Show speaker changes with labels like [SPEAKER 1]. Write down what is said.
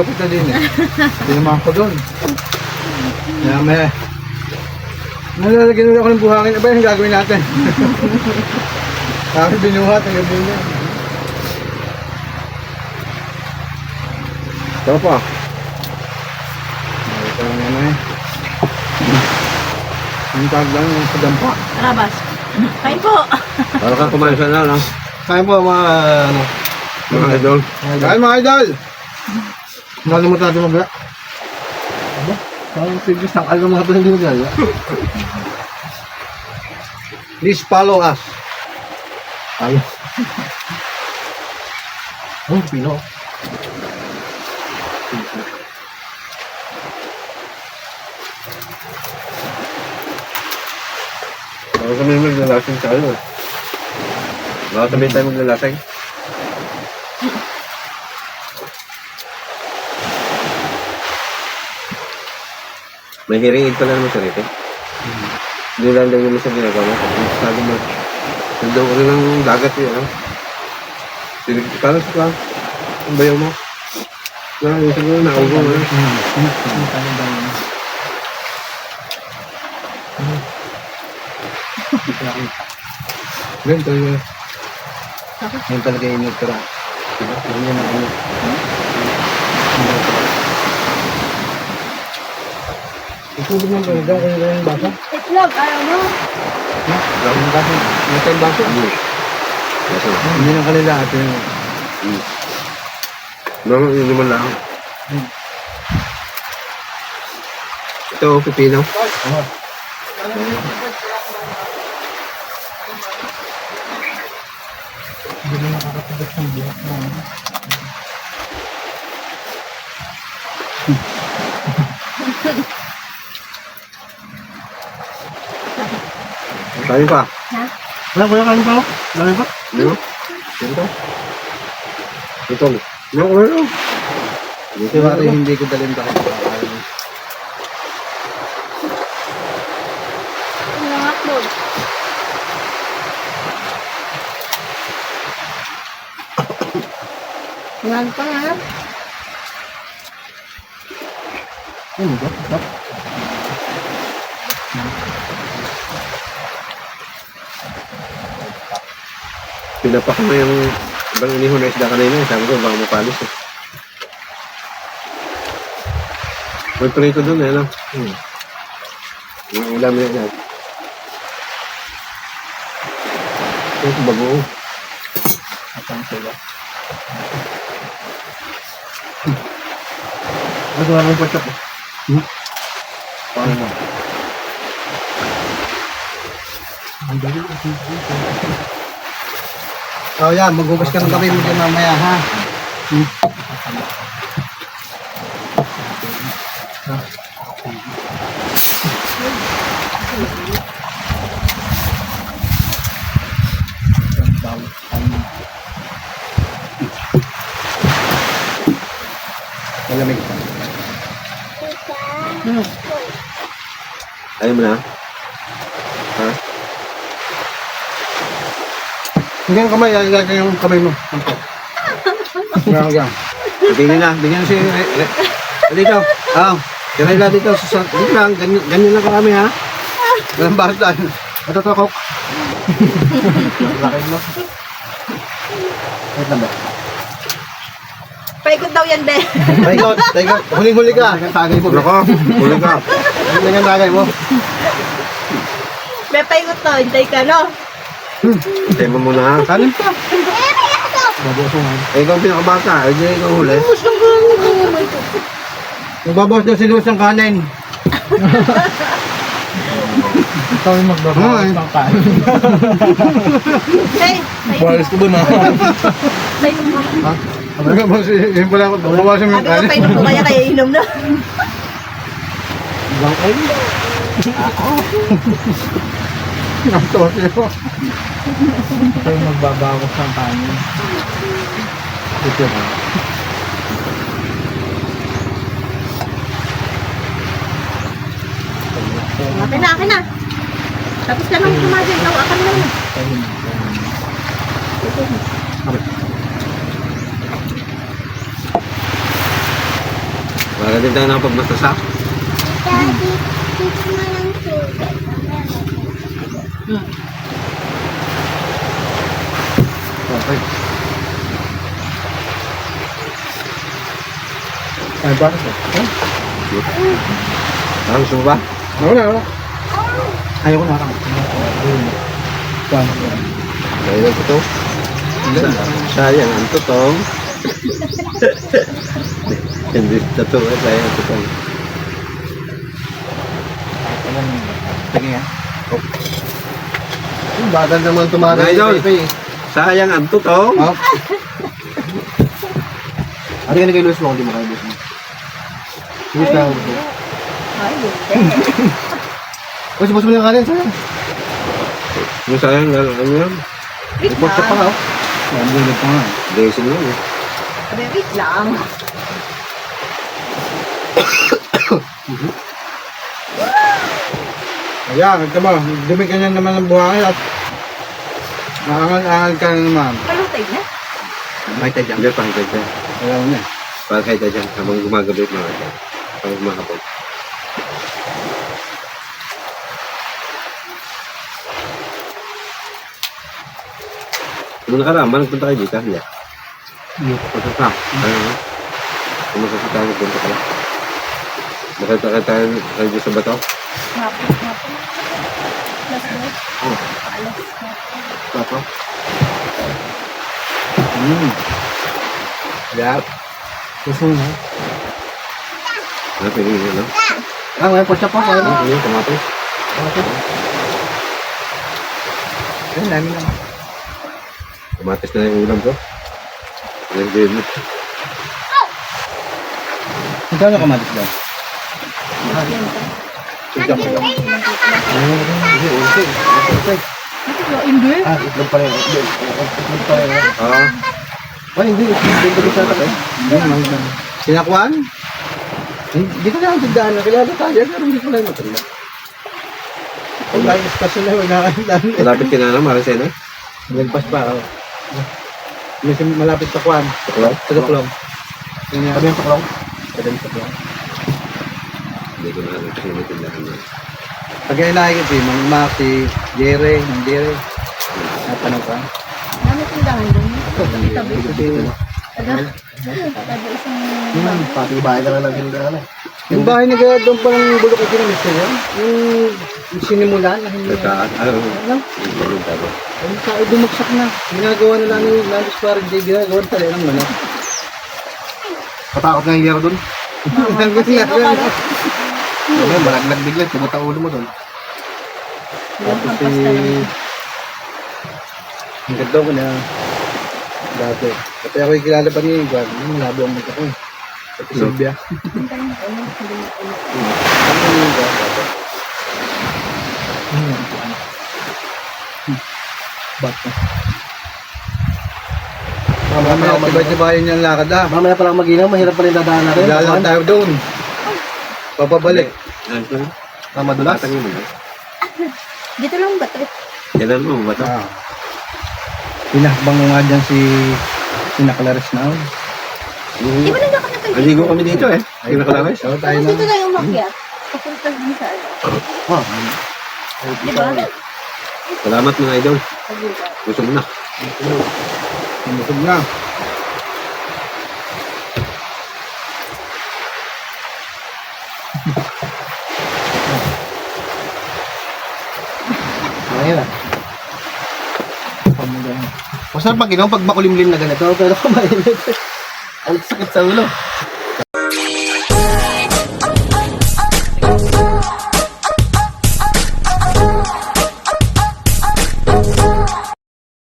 [SPEAKER 1] ayaw kita din eh. Tinamaan ko doon. Kaya may... Nalalagyan ulit ako ng buhangin. Aba, yung gagawin natin. Kami binuhat ang gabi niya.
[SPEAKER 2] Ito pa.
[SPEAKER 1] Ito lang yan eh. Yung tag lang yung padampa.
[SPEAKER 3] Rabas. Kain po.
[SPEAKER 2] Para kang kumain sa na, no?
[SPEAKER 1] Kaya po mga ano.
[SPEAKER 2] Mga idol.
[SPEAKER 1] Kaya mga idol! Nakalimutan natin magla. Aba, parang previous ng alam ito hindi magla. Please follow us. Ay. Oh, pino.
[SPEAKER 2] Baka kami maglalasing tayo. eh. Baka kami tayo maglalasing. May hearing aid pala naman sa rito. Hindi lang lang naman sa ginagawa mo. Sabi mo, nandaw ka rin ng dagat yun. Ano? Sinigkalas ka. Ang bayaw mo. Na, yung siguro naugo mo.
[SPEAKER 1] Ganito yun. Yan talaga yung nagtira. Diba? Yan yan ang ano. Itulog ng ganda kung gano'n yung basa.
[SPEAKER 3] Itlog, ayaw mo.
[SPEAKER 1] Yung basa. Yung tayong basa.
[SPEAKER 2] Kasi,
[SPEAKER 1] Hindi ng kanila ate.
[SPEAKER 2] Mama, yun naman lang. Ito, pipino.
[SPEAKER 1] Hindi na nakakatagas ng buhok mo.
[SPEAKER 2] Kain pa.
[SPEAKER 3] Ha?
[SPEAKER 1] Wala, wala kain pa. Wala pa.
[SPEAKER 2] Di ba? Ito. Ito. Ano ko ano?
[SPEAKER 1] Ito pare, hindi ko dalhin pa.
[SPEAKER 3] Ano ang upload? Yan pa nga.
[SPEAKER 1] Ano ba? Ba?
[SPEAKER 2] Pinapak mo yung ibang inihon na isda kanina. Sabi ko, baka mapalis eh. May prito doon eh, no?
[SPEAKER 1] Hmm.
[SPEAKER 2] Yung ulam na yan. Ito bago.
[SPEAKER 1] Atang sila. Ano wala nang pork chop? Hmm? Paano mo? Oh, yan. Maghugas ka ng kape mo mamaya, ha? Hmm. Malamig pa.
[SPEAKER 2] Ayaw mo na?
[SPEAKER 1] Hindi yung kamay, ilagay yung kamay mo. Yan, yan.
[SPEAKER 2] Bigyan na. Bigyan si... Dito. Ah. Si Rayla dito. Sa, dito lang. Ganyan, ganyan lang karami ha.
[SPEAKER 1] Walang bahasan. Ito to, Kok. Laki mo. Wait lang ba?
[SPEAKER 3] Paikot daw yan, be.
[SPEAKER 1] Tayo, tayo. Huling-huli ka. Tagay mo.
[SPEAKER 2] Nako. Huli ka.
[SPEAKER 1] Huling ang tagay mo.
[SPEAKER 3] Be, paikot to. Hintay ka, no?
[SPEAKER 2] Hintay mo muna ha.
[SPEAKER 1] Kanin pa. Nga.
[SPEAKER 2] Eh, ikaw ang pinakabata. Eh, di ikaw huli.
[SPEAKER 1] Magbabawas daw si Luz ng kanin. Ikaw yung magbabawas ng kanin.
[SPEAKER 3] Hey, paikot.
[SPEAKER 1] ko ba na?
[SPEAKER 3] Mo.
[SPEAKER 1] Ha? Magbabawas, yun pala ako. Magbabawas yung
[SPEAKER 3] Sabi ko,
[SPEAKER 1] kanin.
[SPEAKER 3] paikot mo kaya kaya inom na.
[SPEAKER 1] Bakit? Ang tosyo. Ikaw yung magbabawas ng kanin. Ito ba?
[SPEAKER 3] Akin na, akin na. Tapos ka nang kumagin. Ikaw, akan na yun.
[SPEAKER 2] Para din tayo nakapagmatasak.
[SPEAKER 4] Daddy, dito mo lang tubig.
[SPEAKER 3] Hmm.
[SPEAKER 1] Okay. Ay, bakit ba? Huh?
[SPEAKER 2] Ah, gusto mo ba?
[SPEAKER 1] Wala na, wala. Ayoko na lang. Paano ba?
[SPEAKER 2] Dahil lang ito. Sayang ang totoo. Hindi totoo. Sayang ang totoo.
[SPEAKER 1] Sige nga.
[SPEAKER 5] Yung bagal naman tumara
[SPEAKER 2] Mga idol.
[SPEAKER 5] si Pepe.
[SPEAKER 2] Sayang ang totoo.
[SPEAKER 1] Oh,
[SPEAKER 5] Ano ka nag-ilus mo kung di mo mo? Na ako.
[SPEAKER 3] Ay, hindi.
[SPEAKER 5] O, sibos mo yung kanin, sayang.
[SPEAKER 2] Yung sayang, ano ano yan?
[SPEAKER 3] Wait
[SPEAKER 5] Report ka pa
[SPEAKER 3] lang.
[SPEAKER 5] oh.
[SPEAKER 1] ang bulit pa nga.
[SPEAKER 2] Blessing yun eh.
[SPEAKER 3] Sabi, Wait lang.
[SPEAKER 1] Ayan, ito mo. Dumi ka niyan naman ng buhangin at maangal-angal ka na naman.
[SPEAKER 3] Palutay na.
[SPEAKER 1] May tadyang.
[SPEAKER 2] Hindi, pakita dyan.
[SPEAKER 1] Alam mo na.
[SPEAKER 2] Pakita dyan. Habang gumagabi, mga dyan. Gumagapag. Nung nakaraan ba, nagpunta kayo dito? Hindi.
[SPEAKER 1] Hindi.
[SPEAKER 2] Punta ka. Ano tayo, nagpunta ka lang. Makita ka tayo kayo dito sa bato?
[SPEAKER 3] Hapon, hapon. Plus dos.
[SPEAKER 2] Oh.
[SPEAKER 3] Alas hapon.
[SPEAKER 2] Bato?
[SPEAKER 1] Hmm. Yap. Gusto mo na?
[SPEAKER 2] Ano, pinili ano?
[SPEAKER 5] Ah, ngayon po siya pa. Kaya
[SPEAKER 2] Ano, ano, kamatis?
[SPEAKER 1] Ayun, namin lang.
[SPEAKER 2] Kamatis na yung ulam ko. Nag-game mo.
[SPEAKER 1] Magkano kamatis daw? Ko.
[SPEAKER 3] Hindi.
[SPEAKER 5] Ah, itlog pa rin. Itlog itlog pa rin.
[SPEAKER 2] Ah,
[SPEAKER 5] Ah, hindi. Pa rin sa akin.
[SPEAKER 1] Ayun, magkano. Hindi ko na ang tindaan na kilala tayo, pero hindi ko na yung matanda. Kung lagi stasyon na, wala kang daan.
[SPEAKER 2] malapit ka na lang, Maricena.
[SPEAKER 1] Nagpas pa. May sim- malapit sa kwan. Sa Tuklong. Yun yan.
[SPEAKER 5] Sabi yung.
[SPEAKER 1] Sa Tuklong, Tuklong.
[SPEAKER 2] Hindi ko na alam kasi may tindahan na.
[SPEAKER 1] Pag yung nakikita si Mang Mac, si Jere, Mang Jere. Natanong ka?
[SPEAKER 3] Dami tindahan doon. Tabi-tabi.
[SPEAKER 5] Hmm, pati bahay ka na lang tindahan eh.
[SPEAKER 1] Yung bahay na gaya doon palang bulok ko ginamit yun. Yung, yung sinimulan na hindi.
[SPEAKER 2] Tata, ano?
[SPEAKER 1] Ano?
[SPEAKER 2] Tama.
[SPEAKER 1] Ang tao bumagsak na. Ginagawa na lang yung Landis Parang J. Ginagawa na talaga ng manok.
[SPEAKER 5] Katakot nga yung yero dun.
[SPEAKER 1] Ang gusto nga rin.
[SPEAKER 5] Ano yun, malaglag bigla. Ang ulo mo dun.
[SPEAKER 1] Tapos si... Ang ganda ko na dati. Kasi ako yung kilala pa ni Juan. Yung malabo ang mata ko eh. Pati Sylvia. Ano yung Juan dati? Hmm. Bata.
[SPEAKER 5] Mamaya pa
[SPEAKER 1] Mamaya,
[SPEAKER 5] lang mag-
[SPEAKER 1] tibay-tibayan niya ang lakad ah.
[SPEAKER 5] Mamaya pa lang mag-inaw. Mahirap pa rin dadaan natin.
[SPEAKER 1] Lalang tayo doon. Papabalik.
[SPEAKER 2] Ano yun. eh.
[SPEAKER 3] Dito lang ba ito?
[SPEAKER 2] Kailan mo ba ito?
[SPEAKER 1] Ah. Pinakbang mo nga dyan si si Nakalaris na. oh.
[SPEAKER 3] Di ba nandun ka na tayo?
[SPEAKER 2] Aligo kami dito eh. Ay, nakalakas.
[SPEAKER 1] So, tayo
[SPEAKER 3] Tapos
[SPEAKER 1] na.
[SPEAKER 3] dito lang umakyat. Papunta din sa ano.
[SPEAKER 5] Ah,
[SPEAKER 3] Di ba?
[SPEAKER 2] Salamat mga idol. Mo na.
[SPEAKER 1] Tumusog na.
[SPEAKER 5] Ayun ah. Masarap pag inaw pag makulimlim na ganito, pero mainit. Ang sakit sa ulo.